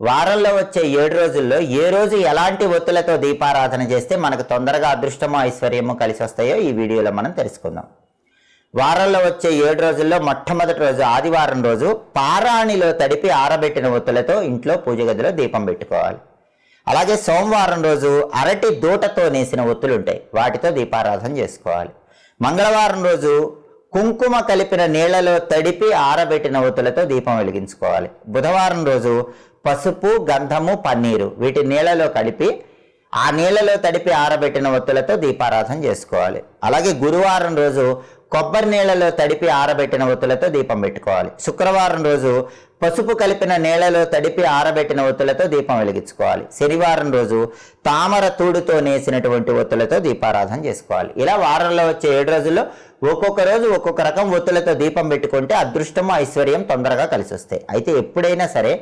వారంలో వచ్చే ఏడు రోజుల్లో ఏ రోజు ఎలాంటి ఒత్తులతో దీపారాధన చేస్తే మనకు తొందరగా అదృష్టము ఐశ్వర్యము కలిసి వస్తాయో ఈ వీడియోలో మనం తెలుసుకుందాం. వారంలో వచ్చే ఏడు రోజుల్లో మొట్టమొదటి రోజు ఆదివారం రోజు పారాణిలో తడిపి ఆరబెట్టిన ఒత్తులతో ఇంట్లో పూజ గదిలో దీపం పెట్టుకోవాలి. అలాగే సోమవారం రోజు అరటి దూటతో నేసిన ఒత్తులు ఉంటాయి వాటితో దీపారాధన చేసుకోవాలి. మంగళవారం రోజు కుంకుమ కలిపిన నీళ్ళలో తడిపి ఆరబెట్టిన ఒత్తులతో దీపం వెలిగించుకోవాలి. బుధవారం రోజు పసుపు గంధము పన్నీరు వీటి నీళ్ళలో కలిపి ఆ నీళ్ళలో తడిపి ఆరబెట్టిన ఒత్తులతో దీపారాధన చేసుకోవాలి. అలాగే గురువారం రోజు కొబ్బరి నీళ్ళలో తడిపి ఆరబెట్టిన ఒత్తులతో దీపం పెట్టుకోవాలి. శుక్రవారం రోజు పసుపు కలిపిన నీళ్ళలో తడిపి ఆరబెట్టిన ఒత్తులతో దీపం వెలిగించుకోవాలి. శనివారం రోజు తామర తూడుతో నేసినటువంటి ఒత్తులతో దీపారాధన చేసుకోవాలి. ఇలా వారంలో వచ్చే ఏడు రోజుల్లో ఒక్కొక్క రోజు ఒక్కొక్క రకం ఒత్తులతో దీపం పెట్టుకుంటే అదృష్టము ఐశ్వర్యం తొందరగా కలిసి వస్తాయి అయితే ఎప్పుడైనా సరే